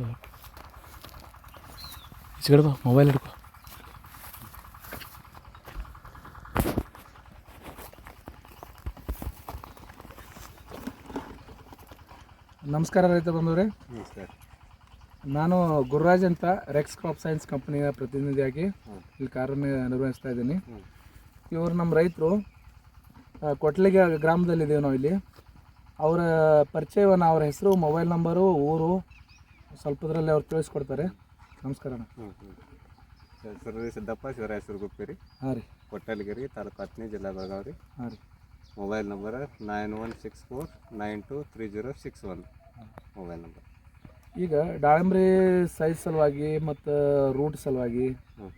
ಬಾ ಮೊಬೈಲ್ ಹಿಡ್ಕೊ. ನಮಸ್ಕಾರ ರೈತ ಬಂದವರೇ ನಮಸ್ಕಾರ. ನಾನು ಗುರುರಾಜ್ ಅಂತ ರೆಕ್ಸ್ ಕ್ರಾಪ್ ಸೈನ್ಸ್ ಕಂಪನಿಯ ಪ್ರತಿನಿಧಿಯಾಗಿ ಇಲ್ಲಿ ಕಾರ್ಯ ನಿರ್ವಹಿಸ್ತಾ ಇದ್ದೀನಿ. ಇವರು ನಮ್ಮ ರೈತರು ಕೊಟ್ಲಿಗೆ ಗ್ರಾಮದಲ್ಲಿದ್ದೀವಿ ನಾವು ಇಲ್ಲಿ. ಅವರ ಪರಿಚಯವನ್ನು ಅವರ ಹೆಸರು ಮೊಬೈಲ್ ನಂಬರು ಊರು ಸ್ವಲ್ಪದ್ರಲ್ಲಿ ಅವ್ರು ತಿಳಿಸ್ಕೊಡ್ತಾರೆ. ನಮಸ್ಕಾರ ಹೆಸರು ಸಿದ್ದಪ್ಪ ಶಿವರಾಯ ಗುಪ್ಪೇರಿ ಹಾಂ ರೀ. ಕೊಟ್ಟಲಗಿರಿ ತಾಲೂಕು ಹತ್ತನೇ ಜಿಲ್ಲಾ ಬೆಳಗಾವಿ. ರೀ ಹಾಂ ರೀ. Mobile number nine one six four nine two three zero six one. Mobile number. ಈಗ ದಾಳಿಂಬ್ರಿ ಸೈಜ್ ಸಲುವಾಗಿ ಮತ್ತು ರೂಟ್ ಸಲುವಾಗಿ ಹ್ಞೂ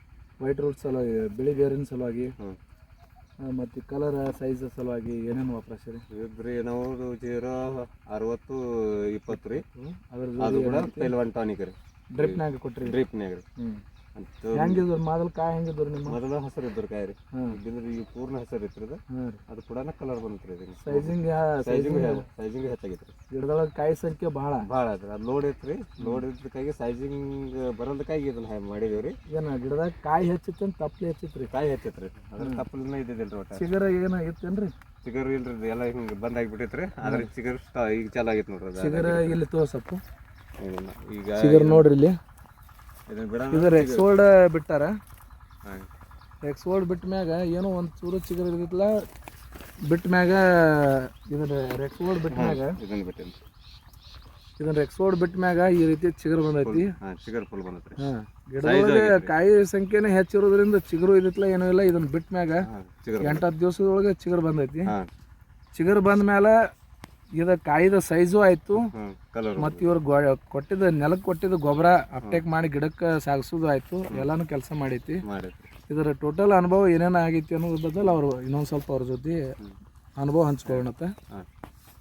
ವೈಟ್ ರೂಟ್ ಸಲುವಾಗಿ ಬಿಳಿ ಬೇರಿನ ಸಲುವಾಗಿ ಹ್ಞೂ ಮತ್ತು ಕಲರ್ ಸೈಜ್ ಸಲುವಾಗಿ ಏನೇನು ವಾಪರಿಸಿರಿ ಇದ್ರಿ ನಾವು ಜೀರೋ ಅರವತ್ತು ಇಪ್ಪತ್ತು ರೀ. ಅದ್ರ ಅದು ಕೂಡ ಪೈಲ್ವಾನ್ ಟಾನಿಕ್ ರೀ. ಡ್ರಿಪ್ನಾಗ ಕೊಟ್ರಿ. ಡ್ರಿಪ್ನಾಗ ರೀ. ಹ್ಞೂ ಹೆಂಗಿದ್ರು? ಮೊದಲು ಕಾಯಿ ಹೆಂಗಿದ್ರು ನಿಮ್ಮ? ಮೊದಲ ಹೆಸರು ಇದ್ರು ಕಾಯಿ ರೀ. ಹಾಂ ಇದ್ರ ಈ ಪೂರ್ಣ ಹೆಸರು ಇತ್ತು ರೀ ಅದು ಕೂಡ ಕಲರ್ ಬಂತು ರೀ ಸೈಜಿಂಗ್ ಸೈಜಿಂಗ್ ಸೈಜಿಂಗ್ ಹೆಚ್ಚಾಗಿತ್ತು ರೀ. ಗಿಡದೊಳಗೆ ಕಾಯಿ ಸಂಖ್ಯೆ ಭಾಳ. ಭಾಳ ಅದ್ರಿ ಅದು ಲೋಡ್ ಐತ್ರಿ ಲೋಡ್ ಇದ್ದಕ್ಕಾಗಿ ಸೈಜಿಂಗ್ ಬರೋದಕ್ಕಾಗಿ ಇದನ್ನ ಮಾಡಿದೇವ್ ರೀ. ಏನು ಗಿಡದಾಗ ಕಾಯಿ ಹೆಚ್ಚಿತ್ತು ತಪ್ಪಲಿ ಹೆಚ್ಚಿತ್ತು ರೀ. ಕಾಯಿ ಹೆಚ್ಚೈತ್ರಿ ಅದ್ರ ತಪ್ಪಲಿನ ಇದ್ದಿದ್ದಿಲ್ರಿ ಒಟ್ಟ. ಚಿಗರ ಏನು ಇತ್ತೇನ್ರಿ ಚಿಗರ್ ಇಲ್ರಿ ಎಲ್ಲ ಹಿಂಗೆ ಬಂದ್ ರೀ. ಆದ್ರೆ ಚಿಗರ್ ಈಗ ಚಾಲಾಗಿತ್ತು ನೋಡ್ರಿ. ಚಿಗರ ಇಲ್ಲಿ ತೋರ್ಸಪ್ಪ. ಈಗ ಚಿಗರ್ ನೋಡ್ರಿ ಇಲ್ಲಿ. ಇದು ರೆಕ್ಸೋಲ್ಡ್ ಬಿಟ್ಟಾರ. ರೆಕ್ಸೋಲ್ಡ್ ಬಿಟ್ಟ ಮ್ಯಾಗ ಏನೋ ಒಂದು ಚೂರು ಚಿಗರ್ ಇರ್ತಿತ್ತಲ್ಲ ಬಿಟ್ಟ ಮ್ಯಾಗ ಇದನ್ನ ರೆಕ್ಸೋಲ್ಡ್ ಬಿಟ್ಟ ಮ್ಯಾಗ. ಇದನ್ನ ಬಿಟ್ಟೇನಿ. ಇದನ್ನ ರೆಕ್ಸೋಲ್ಡ್ ಬಿಟ್ಟ ಮ್ಯಾಗ ಈ ರೀತಿ ಚಿಗರ್ ಬಂದೈತಿ. ಚಿಗರ್ ಫುಲ್ ಬಂದತ್ರಿ ಹಾಂ ಗಿಡದೊಳಗೆ ಕಾಯಿ ಸಂಖ್ಯೆನೇ ಹೆಚ್ಚಿರೋದ್ರಿಂದ ಚಿಗುರು ಇದಿತ್ತಲ್ಲ ಏನೂ ಇಲ್ಲ ಇದನ್ನ ಬಿಟ್ಟ ಮ್ಯಾಗ ಹಾ ಚಿಗರ್ ಎಂಟು ಹತ್ತು ದಿವಸದೊಳಗೆ ಚಿಗರ್ ಬಂದೈತಿ. ಚಿಗುರು ಬಂದ ಮೇಲೆ ಇದು ಕಾಯಿದ ಸೈಜು ಆಯಿತು. ಕಲರ್ ಮತ್ತು ಇವ್ರು ಗೊ ಕೊಟ್ಟಿದ್ದ ನೆಲಕ್ಕೆ ಕೊಟ್ಟಿದ್ದ ಗೊಬ್ಬರ ಅಪ್ಟೇಕ್ ಮಾಡಿ ಗಿಡಕ್ಕೆ ಸಾಗಿಸೋದು ಆಯಿತು. ಎಲ್ಲಾನು ಕೆಲಸ ಮಾಡೈತಿ. ಇದರ ಟೋಟಲ್ ಅನುಭವ ಏನೇನು ಆಗೈತಿ ಅನ್ನೋದ್ರ ಬದಲು ಅವರು ಇನ್ನೊಂದು ಸ್ವಲ್ಪ ಅವ್ರ ಜೊತೆ ಅನುಭವ ಹಂಚ್ಕೊಳ್ಳೋಣತ್ತ ಹಾ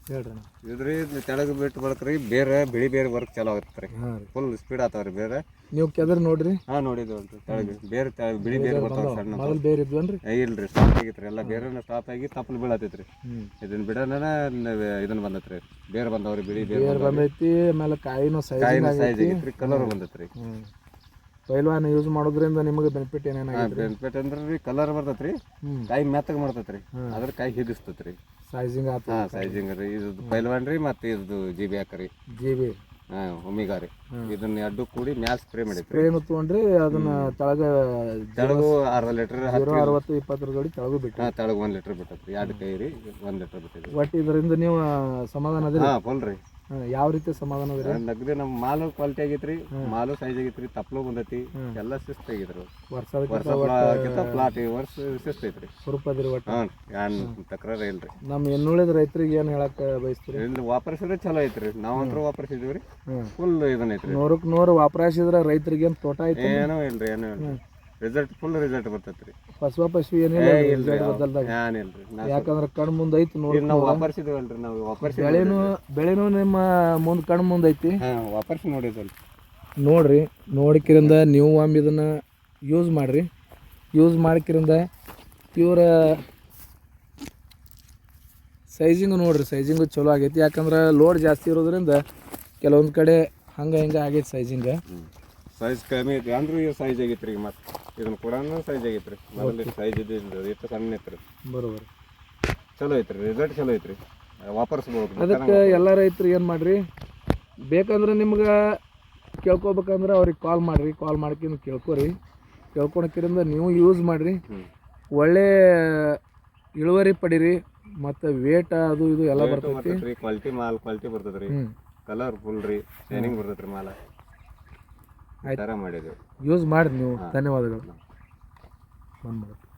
ಹೇಳ್ರಿ. ಇದ್ರಿ ತೆಳಗ್ ಬಿಟ್ಟು ಬಳಕ್ರಿ ಬೇರೆ ಬಿಳಿ ಬೇರೆ ವರ್ಕ್ ಚಲೋ ಆಗುತ್ತೆ ಹಾಂ ರೀ. ಫುಲ್ ಸ್ಪೀಡ್ ಆತಾವ್ರಿ ಬೇರೆ. ನೀವು ಕೆದರ್ ನೋಡ್ರಿ. ಹಾ ನೋಡಿದ್ರಿ ತೆಳಗ್ ಬೇರೆ ತೆಳಗೆ ಬಿಳಿ ಬೇರೆ ಬರ್ತಾವ ಸಣ್ಣ ಮೊದಲು ಬೇರೆ ಇದ್ವನ್ರಿ ಇಲ್ರಿ ಸ್ಟಾಪ್ ಆಗಿತ್ರಿ. ಎಲ್ಲ ಬೇರೆ ಸ್ಟಾಪ್ ಆಗಿ ತಪ್ಪಲು ಬೀಳತೈತ್ರಿ ಇದನ್ ಇದನ್ನ ಬಿಡನ ಇದನ್ನ ಬಂದತ್ರಿ ಬೇರೆ ಬಂದವ್ರಿ ಬಿಳಿ ಬೇರೆ ಬಂದೈತಿ ಆಮೇಲೆ ಕಾಯಿನೂ ಸೈಜ್ ಕಾಯಿನ ಸೈಜ್ ಆಗೈತ್ರಿ ಕಲರ್ ಬಂದತ್ರಿ ಪೈಲ್ವಾನ್ ಯೂಸ್ ಮಾಡೋದ್ರಿಂದ ನಿಮಗೆ ಬೆನಿಫಿಟ್ ಏನೇನಾಗುತ್ತೆ ಬೆನಿಫಿಟ್ ರೀ ಕಲರ್ ಬರ್ತೈತ್ರಿ ಕಾಯಿ ಮೆತ್ತಗೆ ಮಾಡ್ತೈತ್ರಿ ಅದ್ರ ಕಾಯಿ ಹಿಗಿಸ್ತೈತ್ರಿ. ಸೈಜಿಂಗ್ ಆತ ಹಾಂ ಸೈಜಿಂಗ್ ರೀ ಇದು ಪೈಲ್ವಾನ್ ರೀ ಮತ್ತೆ ಇದು ಜಿ ಬಿ ಹಾಕರಿ ಜಿ ಬಿ ಹಾ ಒಮಿಗಾ ರೀ. ಇದನ್ನ ಎರಡು ಕೂಡಿ ಮ್ಯಾಲ್ ಸ್ಪ್ರೇ ಮಾಡಿ ಸ್ಪ್ರೇ ತೊಗೊಂಡ್ರಿ ಅದನ್ನ ತಳಗ ತೆಳಗು ಅರ್ಧ ಲೀಟರ್ ಜೀರೋ ಅರವತ್ತು ಇಪ್ಪತ್ತರ ಜೋಡಿ ತೆಳಗು ಬಿಟ್ಟು ಹಾಂ ತೆಳಗು ಒಂದ್ ಲೀಟರ್ ಬಿಟ್ಟತ್ರಿ ಎರಡು ಕೈ ರೀ ಒಂದ್ ಲೀಟರ್ ಬಿಟ್ಟಿದ್ರಿ ಒಟ್ಟು ಇದರಿಂದ ನೀವು ಸಮಾಧಾನ ಅದ ಹಾಂ ಫುಲ್ ರೀ. ಯಾವ ರೀತಿ ಸಮಾಧಾನ ಅದ್ರಿ? ನಗದಿ ನಮ್ಮ ಮಾಲು ಕ್ವಾಲಿಟಿ ಆಗೈತ್ರಿ ಮಾಲು ಸೈಜ್ ಆಗೈತ್ರಿ ತಪ್ಪಲು ಬಂದೈತಿ ಎಲ್ಲ ಶಿಸ್ತ ಆಗಿದ್ರು. ವರ್ಷದ ವರ್ಷ ಪ್ಲಾಟ್ ಈ ವರ್ಷ ಶಿಸ್ತ್ ಐತ್ರಿ. ಸ್ವರೂಪ ಅದ್ರಿ ಒಟ್ಟು? ಹ್ಞೂ ತಕರಾರ ಇಲ್ರಿ. ನಮ್ಮ ಇನ್ನುಳಿದ ರೈತರಿಗೆ ಏನು ಹೇಳಕ್ ಬಯಸ್ತೀರಿ? ಇಲ್ಲಿ ವಾಪರಿಸಿದ್ರೆ ಚಲೋ ಐತ್ರಿ. ನಾವಂತ್ರು ವಾಪರ್ಸಿದ್ವಿ ರೀ. ಫುಲ್ ಇದನ್ನ ಐತ್ರಿ. ನೂರಕ್ಕೆ ನೂರು ವಾಪರಾಯಿಸಿದ್ರೆ ರೈತರಿಗೆ ಏನು ತೋಟ ಐತಿ ಏನೋ ಇಲ್ರಿ ಏನೋ ಇಲ್ರಿ. ರಿಸಲ್ಟ್ ಫುಲ್ ರಿಸಲ್ಟ್ ಬರ್ತೈತ್ರಿ. ಫಸ್ವ ಪಶು ಏನಿಲ್ಲ ಇಲ್ರಿ ರಿಸಲ್ಟ್ ಬದಲ್ದಾಗ. ಏನಿಲ್ರಿ ನಾ ಯಾಕಂದ್ರೆ ಕಣ್ ಮುಂದೆ ಐತಿ ನೋಡಿ ನಾವು ವಾಪರ್ಸಿದ್ವಲ್ರಿ ನಾವು ವಾಪರ್ಸಿ ಬೆಳೆನು ಬೆಳೆನು ನಿಮ್ಮ ಮುಂದೆ ಕಣ್ ಮುಂದೆ ಐತಿ. ಹಾ ವಾಪರ್ಸಿ ನೋಡಿದ್ವಲ್ರಿ. ನೋಡ್ರಿ ನೋಡಿಕ್ರಿಂದ ನೀವು ಒಮ್ಮೆ ಇದನ್ನ ಯೂಸ್ ಮಾಡ್ರಿ. ಯೂಸ್ ಮಾಡ್ಕಿರಿಂದ ಇವರ ಸೈಜಿಂಗ್ ನೋಡ್ರಿ ಸೈಜಿಂಗು ಚಲೋ ಆಗೈತಿ. ಯಾಕಂದ್ರೆ ಲೋಡ್ ಜಾಸ್ತಿ ಇರೋದ್ರಿಂದ ಕೆಲವೊಂದು ಕಡೆ ಹಂಗೆ ಹಿಂಗೆ ಆಗೈತಿ ಸೈಜಿಂಗ್ ಸೈಜ್ ಕಮ್ಮಿ ಐತಿ ಅಂದ್ರೂ ಸೈಜ್ ಆಗೈತ್ರಿ ಈಗ ಮತ್ತೆ. ಇದನ್ನ ಕೂಡ ಸೈಜ್ ಆಗೈತ್ರಿ ಮೊದಲು ಸೈಜ್ ಇದ್ದಿಲ್ಲ ಎಷ್ಟು ಸಣ್ಣ ಐತ್ರಿ ಬರೋಬರ್. ಚಲೋ ಐತ್ರಿ ರಿಸಲ್ಟ್ ಚಲೋ ಐತ್ರಿ. ವಾಪರ್ಸ್ಬೋದು. ಅದಕ್ಕೆ ಎಲ್ಲ ರೈತರು ಏನು ಮಾಡ್ರಿ? ಬೇಕಂದ್ರೆ ನಿಮ್ಗೆ ಕೇಳ್ಕೊಬೇಕಂದ್ರೆ ಅವ್ರಿಗೆ ಕಾಲ್ ಮಾಡಿರಿ ಕಾಲ್ ಮಾಡ್ಕೊಂಡು ಕೇಳ್ಕೊರಿ. ಕೇಳ್ಕೊಳಕ್ಕಿರಿಂದ ನೀವು ಯೂಸ್ ಮಾಡಿರಿ. ಒಳ್ಳೆ ಇಳುವರಿ ಪಡೀರಿ ಮತ್ತು ವೇಟ್ ಅದು ಇದು ಎಲ್ಲ ಬರ್ತೈತಿ. ಬರ್ತೈತ್ರಿ ಕ್ವಾಲಿಟಿ ಮಾಲ್ ಕ್ವಾಲಿಟಿ ಬರ್ತೈತ್ರಿ ರೀ. ಕಲರ್ ಫುಲ್ ರೀ ಶೈನಿಂಗ್ ರೀ ಮಾಲ. ಥರ ಮಾಡಿದೇವೆ ಯೂಸ್ ಮಾಡಿ ನೀವು. ಧನ್ಯವಾದಗಳು. ಬಂದ್ಬಿಡು